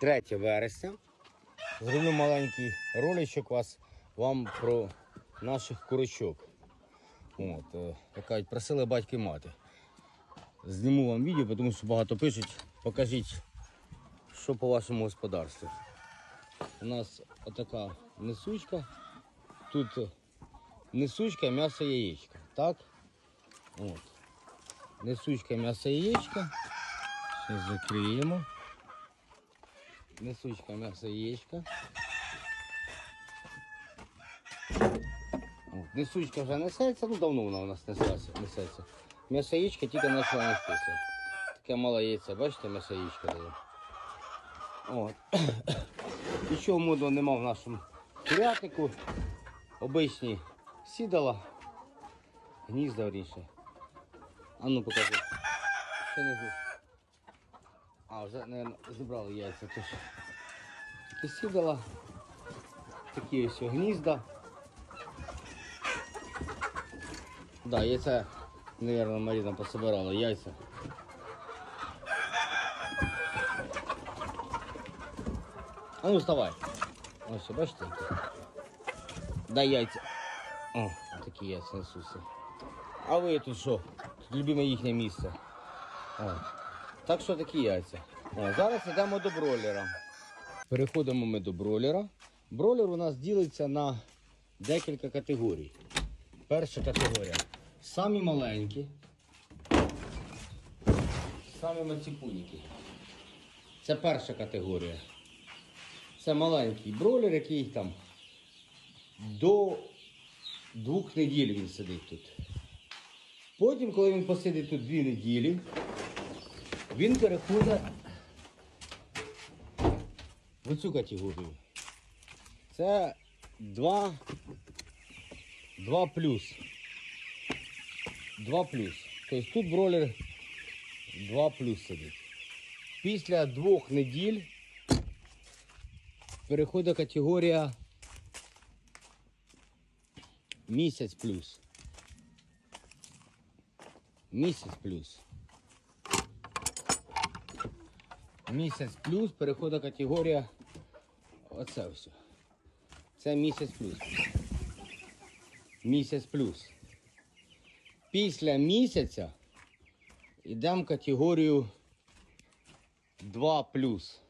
3 вересня. Зроблю маленький роличок вас вам про наших курочок. От, е, як кажуть, просили батьки мати. Зніму вам відео, тому що багато пишуть. Покажіть, що по вашому господарству. У нас отака несучка. Тут несучка, м'ясо яєчка. Так? От. Несучка, м'ясо яєчка. Ще закриємо. Несучка, м'ясо яєчка. Несучка вже несеться, ну давно вона у нас несеться. несеться. М'ясо яєчка тільки почала нестися. Таке мало яйця, бачите, м'ясо яєчка дає. От. Нічого модного нема в нашому курятнику. Обичні сідала. Гнізда вірніше. А ну покажи. Ще не зу. А, вже, мабуть, зібрали яйця. Тож. Такі сідала. Такі ось гнізда. Да, яйця, наверное, Марина пособирала яйця. А ну вставай. Ось, бачите? Дай яйця. О, такі яйця несуться. А ви тут що? Тут любиме їхнє місце. О. Так що такі яйця. О, зараз йдемо до бройлера. Переходимо ми до бройлера. Бройлер у нас ділиться на декілька категорій. Перша категорія. Самі маленькі. Самі маціпуніки. Це перша категорія. Це маленький бройлер, який там до двох неділь він сидить тут. Потім, коли він посидить тут дві неділі, він переходить в цю категорію. Це 2, 2 плюс. 2 плюс. Тобто тут бройлер 2 плюс сидить. Після двох неділь переходить категорія місяць плюс. Місяць плюс. Місяць плюс переходить категорія. Оце все. Це місяць плюс. Місяць плюс. Після місяця йдемо категорію 2 плюс.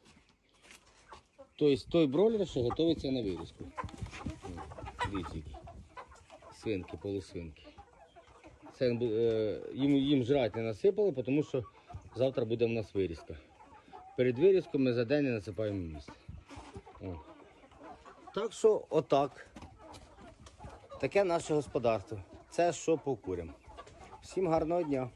Тобто той бройлер, що готується на вирізку. Дивіться, свинки, полусвинки. Це е, їм, їм жрати не насипали, тому що завтра буде в нас вирізка. Перед вирізком ми за день не насипаємо місце. Так що отак. Таке наше господарство. Це що по курям. Всім гарного дня.